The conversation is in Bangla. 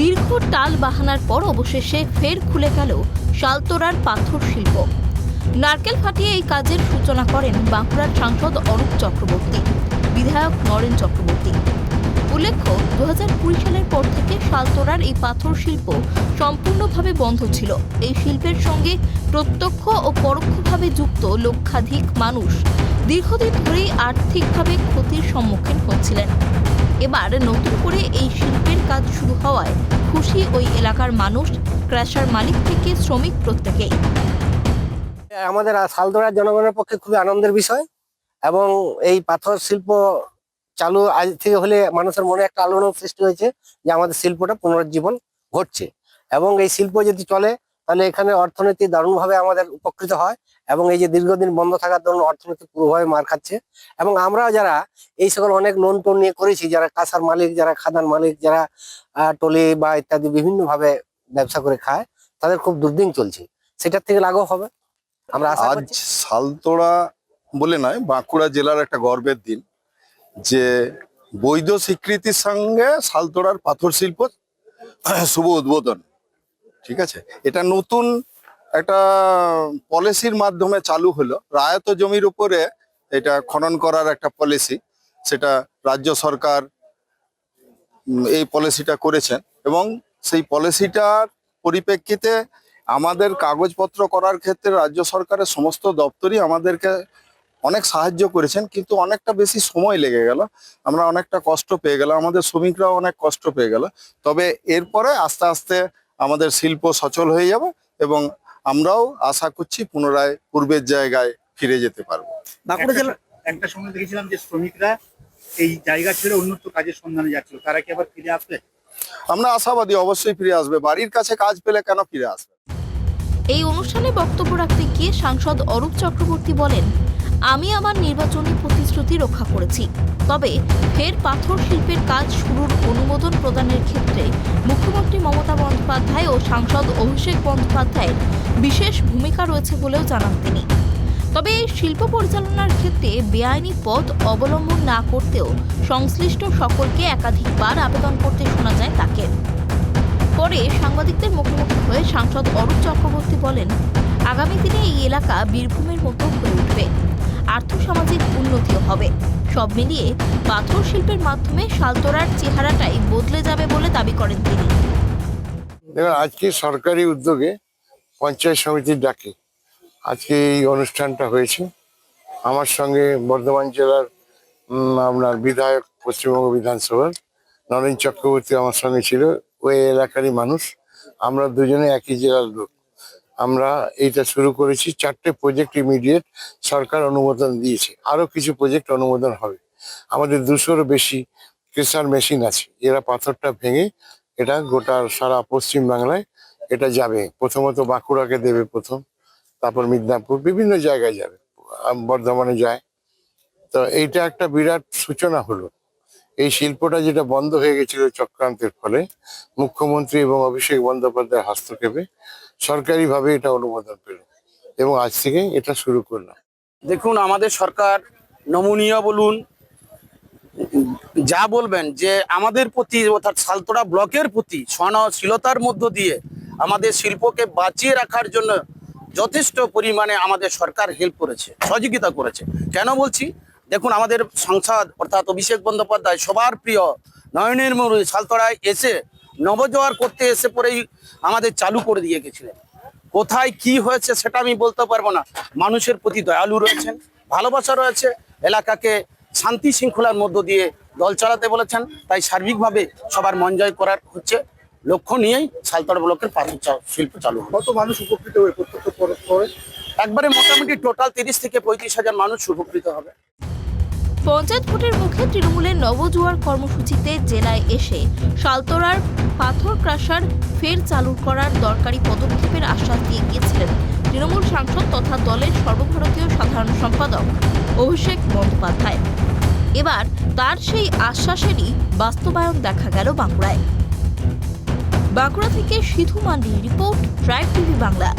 দীর্ঘ টাল বাহানার পর অবশেষে ফের খুলে গেল শালতোরার পাথর শিল্প। নারকেল ফাটিয়ে এই কাজের সূচনা করেন বাঁকুড়ার সাংসদ অরূপ চক্রবর্তী, বিধায়ক নরেন চক্রবর্তী। উল্লেখ্য দু সালের পর থেকে শালতোরার এই পাথর শিল্প সম্পূর্ণভাবে বন্ধ ছিল। এই শিল্পের সঙ্গে প্রত্যক্ষ ও পরোক্ষভাবে যুক্ত লক্ষাধিক মানুষ দীর্ঘদিন ধরেই আর্থিকভাবে ক্ষতির সম্মুখীন হচ্ছিলেন। এবার নতুন করে এই শিল্পের কাজ শুরু হওয়ায় খুশি ওই এলাকার মানুষ, ক্র্যাশার মালিক থেকে শ্রমিক প্রত্যেকেই। আমাদের শালদোড়ার জনগণের পক্ষে খুবই আনন্দের বিষয় এবং এই পাথর শিল্প চালু আজ থেকে হলে মানুষের মনে একটা আলোড়ন সৃষ্টি হয়েছে যে আমাদের শিল্পটা পুনরুজ্জীবন ঘটছে। এবং এই শিল্প যদি চলে, তাহলে এখানে অর্থনীতি দারুণভাবে আমাদের উপকৃত হয়। এবং এই যে দীর্ঘদিন বন্ধ থাকার দরুন অর্থনীতি পুরোভাবে মার খাচ্ছে। এবং আমরাও যারা এই সকল অনেক লোন টোন নিয়ে করেছি যারা কাঁসার মালিক যারা খাদান মালিক যারা টলি বা ইত্যাদি বিভিন্ন ভাবে ব্যবসা করে খায় তাদের খুব দুর্দিন চলছে। সেটার থেকে লাঘব হবে। আমরা আজ সালতোড়া বলে নয় বাঁকুড়া জেলার একটা গর্বের দিন যে বৈধ স্বীকৃতির সঙ্গে সালতোড়ার পাথর শিল্প শুভ উদ্বোধন। ঠিক আছে? এটা নতুন একটা পলিসির মাধ্যমে চালু হলো। রায়ত জমির উপরে এটা খনন করার একটা পলিসি, সেটা রাজ্য সরকার এই পলিসিটা করেছেন এবং সেই পলিসিটার পরিপ্রেক্ষিতে আমাদের কাগজপত্র করার ক্ষেত্রে রাজ্য সরকারের সমস্ত দপ্তরই আমাদেরকে অনেক সাহায্য করেছেন, কিন্তু অনেকটা বেশি সময় লেগে গেল। আমরা অনেকটা কষ্ট পেয়ে গেলাম, আমাদের শ্রমিকরাও অনেক কষ্ট পেয়ে গেল। তবে এরপরে আস্তে আস্তে আমাদের শিল্প সচল হয়ে যাবে এবং আমরাও আশা করছি পুনরায় পূর্বের জায়গায় ফিরে যেতে পারব। বাঁকুড়া জেলার জেলা একটা সময় দেখেছিলাম যে শ্রমিকরা এই জায়গা ছেড়ে অন্যত্র কাজের সন্ধানে যাচ্ছিল। তারা কি আবার ফিরে আসবে? আমরা আশাবাদী অবশ্যই ফিরে আসবে। বাড়ির কাছে কাজ পেলে কেন ফিরে আসবে? এই অনুষ্ঠানে বক্তব্য রাখতে গিয়ে সাংসদ অরূপ চক্রবর্তী বলেন আমি আমার নির্বাচনী প্রতিশ্রুতি রক্ষা করেছি। তবে ফের পাথর শিল্পের কাজ শুরুর অনুমোদন প্রদানের ক্ষেত্রে মুখ্যমন্ত্রী মমতা বন্দ্যোপাধ্যায় ও সাংসদ অভিষেক বন্দ্যোপাধ্যায়ের বিশেষ ভূমিকা রয়েছে বলেও জানান তিনি। তবে এই শিল্প পরিচালনার ক্ষেত্রে বেআইনি পথ অবলম্বন না করতেও সংশ্লিষ্ট সকলকে একাধিকবার আবেদন করতে শোনা যায় তাকে। পরে সাংবাদিকদের মুখোমুখি হয়ে সাংসদ অরূপ চক্রবর্তী বলেন, আগামী দিনে এই এলাকা বীরভূমের মতো হয়ে উঠবে। আর্থসামাজিক উন্নতিও হবে। সব মিলিয়ে পাথর শিল্পের মাধ্যমে শালতোরার চেহারাটাই বদলে যাবে বলে দাবি করেন তিনি। দেখুন, আজকে সরকারি উদ্যোগে পঞ্চায়েত সমিতির ডাকে। আজকে এই অনুষ্ঠানটা হয়েছে। আমার সঙ্গে বর্ধমান জেলার আপনার বিধায়ক, পশ্চিমবঙ্গ বিধানসভার নরেন চক্রবর্তী আমার সঙ্গে ছিল। ওই এলাকারই মানুষ। আমরা দুজনে একই জেলার লোক। আমরা এইটা শুরু করেছি। চারটে প্রজেক্ট ইমিডিয়েট সরকার অনুমোদন দিয়েছে। আরও কিছু প্রজেক্ট অনুমোদন হবে। আমাদের দুশোরও বেশি ক্রেশার মেশিন আছে। এরা পাথরটা ভেঙে এটা গোটা সারা পশ্চিম বাংলায় এটা যাবে। প্রথমত বাঁকুড়াকে দেবে প্রথম, তারপর মিদনাপুর, বিভিন্ন জায়গায় যাবে। বর্ধমানে যায়। তো এইটা একটা বিরাট সূচনা হলো। এই শিল্পটা যেটা বন্ধ হয়ে গেছিল চক্রান্তের ফলে, মুখ্যমন্ত্রী এবং অভিষেক বন্দ্যোপাধ্যায়ের হস্তক্ষেপে সরকারিভাবে এটা অনুমোদন পেল এবং আজ থেকে এটা শুরু করলাম। দেখুন, আমাদের সরকার নমনীয় বলুন, যা বলবেন, যে আমাদের প্রতি অর্থাৎ সালতোড়া ব্লকের প্রতি সহনশীলতার মধ্য দিয়ে আমাদের শিল্পকে বাঁচিয়ে রাখার জন্য যথেষ্ট পরিমাণে আমাদের সরকার হেল্প করেছে, সহযোগিতা করেছে। কেন বলছি? দেখুন আমাদের সংসদ অর্থাৎ অভিষেক বন্দ্যোপাধ্যায় সবার প্রিয় নয়নের মুরু সালতোড়ায় এসে নবজোয়ার করতে এসে পরেই আমাদের চালু করে দিয়ে গেছিলেন। কোথায় কি হয়েছে সেটা আমি বলতে পারব না। মানুষের প্রতি দয়ালু রয়েছেন ভালোবাসা রয়েছে এলাকাকে শান্তি শৃঙ্খলার মধ্য দিয়ে দল চালাতে বলেছেন তাই সার্বিকভাবে সবার মন জয় করার হচ্ছে। লক্ষ্য নিয়েই সালতড়া ব্লকের পাথর শিল্প চালু কত মানুষ উপকৃত হয়ে প্রত্যক্ষ হয়ে একবারে মোটামুটি টোটাল তিরিশ থেকে পঁয়ত্রিশ হাজার মানুষ উপকৃত হবে। পঞ্চায়েত ভোটের মুখে তৃণমূলের নবজোয়ার কর্মসূচিতে জেলায় এসে শালতোরার পাথর ক্রাশার ফের চালু করার দরকারি পদক্ষেপের আশ্বাস দিয়ে গিয়েছিলেন তৃণমূল সাংসদ তথা দলের সর্বভারতীয় সাধারণ সম্পাদক অভিষেক বন্দ্যোপাধ্যায়। এবার তার সেই আশ্বাসেরই বাস্তবায়ন দেখা গেল বাঁকুড়ায়। বাঁকুড়া থেকে সিধু মান্ডির রিপোর্ট ট্রাইব টিভি বাংলা।